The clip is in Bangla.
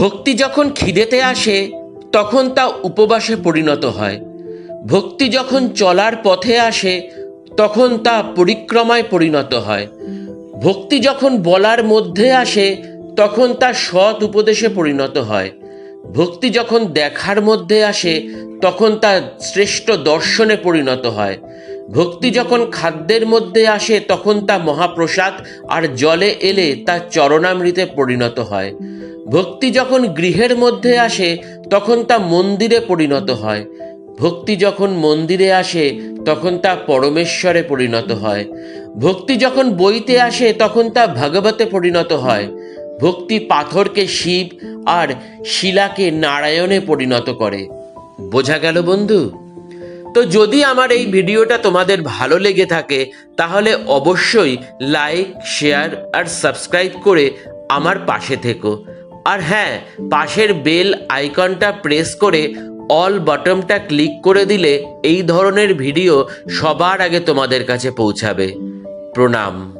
ভক্তি যখন খিদেতে আসে, তখন তা উপবাসে পরিণত হয়। ভক্তি যখন চলার পথে আসে, তখন তা পরিক্রমায় পরিণত হয়। ভক্তি যখন বলার মধ্যে আসে, তখন তা সৎ উপদেশে পরিণত হয়। ভক্তি যখন দেখার মধ্যে আসে তখন তা শ্রেষ্ঠ দর্শনে পরিণত হয়। ভক্তি যখন খাদ্যের মধ্যে আসে, তখন তা মহাপ্রসাদ আর জলে এলে তা চরণামৃতে পরিণত হয়। ভক্তি যখন গৃহের মধ্যে আসে, তখন তা মন্দিরে পরিণত হয়। ভক্তি যখন মন্দিরে আসে, তখন তা পরমেশ্বরে পরিণত হয়। ভক্তি যখন বইতে আসে, তখন তা ভগবতে পরিণত হয়। ভক্তি পাথরকে শিব আর শিলাকে নারায়ণে পরিণত করে। বোঝা গেল বন্ধু। তো যদি আমার এই ভিডিওটা তোমাদের ভালো লেগে থাকে, তাহলে অবশ্যই লাইক, শেয়ার আর সাবস্ক্রাইব করে আমার পাশে থেকো। আর হ্যাঁ পাশের বেল আইকনটা প্রেস করে অল বটমটা ক্লিক করে দিলে এই ধরনের ভিডিও সবার আগে তোমাদের কাছে পৌঁছাবে। প্রণাম।